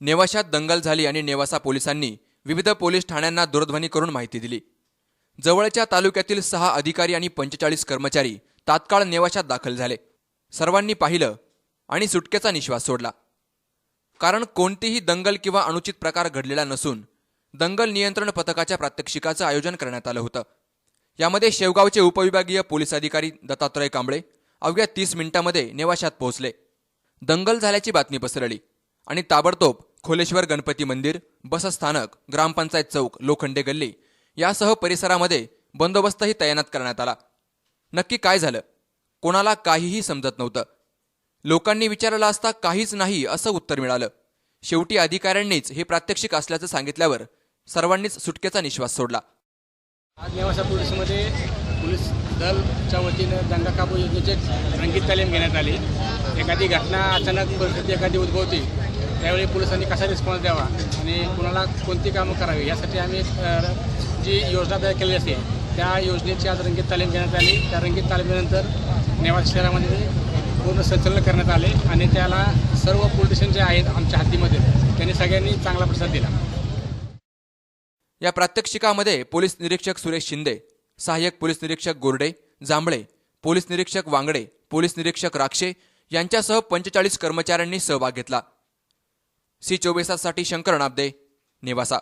नेवाशात दंगल झाली आणि नेवासा पोलिसांनी विविध पोलीस ठाण्यांना दूरध्वनी करून माहिती दिली. जवळच्या तालुक्यातील सहा अधिकारी आणि पंचेचाळीस कर्मचारी तात्काळ नेवाशात दाखल झाले. सर्वांनी पाहिलं आणि सुटकेचा निश्वास सोडला. कारण कोणतीही दंगल किंवा अनुचित प्रकार घडलेला नसून दंगल नियंत्रण पथकाच्या प्रात्यक्षिकाचं आयोजन करण्यात आलं होतं. यामध्ये शेवगावचे उपविभागीय पोलीस अधिकारी दत्तात्रय कांबळे अवघ्या तीस मिनिटांमध्ये नेवाशात पोहोचले. दंगल झाल्याची बातमी पसरली. आणि ताबडतोब खोलेश्वर गणपती मंदिर बसस्थानक ग्रामपंचायत चौक लोखंडे गल्ली यासह परिसरामध्ये बंदोबस्तही तैनात करण्यात आला. नक्की काय झालं? कोणाला काहीही समजत नव्हतं. लोकांनी विचारलं असता काहीच नाही असं उत्तर मिळालं. शेवटी अधिकाऱ्यांनीच हे प्रात्यक्षिक असल्याचं सांगितल्यावर सर्वांनीच सुटकेचा निश्वास सोडला. आज नेवासा पोलिसमध्ये पोलीस दलच्या वतीनं दंगा काबू योजनेचे रंगीत तालीम घेण्यात आली. एखादी घटना अचानक परिस्थिती एखादी उद्भवते त्यावेळी पोलिसांनी कसा रिस्पॉन्स द्यावा आणि कुणाला कोणती कामं करावी यासाठी आम्ही जी योजना तयार केलेली असते त्या योजनेची आज रंगीत तालीम घेण्यात आली. त्या रंगीत तालीमीनंतर नेवास शहरामध्ये पूर्ण संचलन करण्यात आले आणि त्याला सर्व पोलिटिशियन जे आहेत आमच्या हातीमध्ये त्यांनी सगळ्यांनी चांगला प्रतिसाद दिला. या प्रात्यक्षिकामध्ये पोलीस निरीक्षक सुरेश शिंदे सहाय्यक पोलीस निरीक्षक गोरडे जांभळे पोलीस निरीक्षक वांगडे पोलीस निरीक्षक राक्षे यांच्यासह पंचेचाळीस कर्मचाऱ्यांनी सहभाग घेतला. सी चोवीस ताससाठी शंकर नाबदे नेवासा.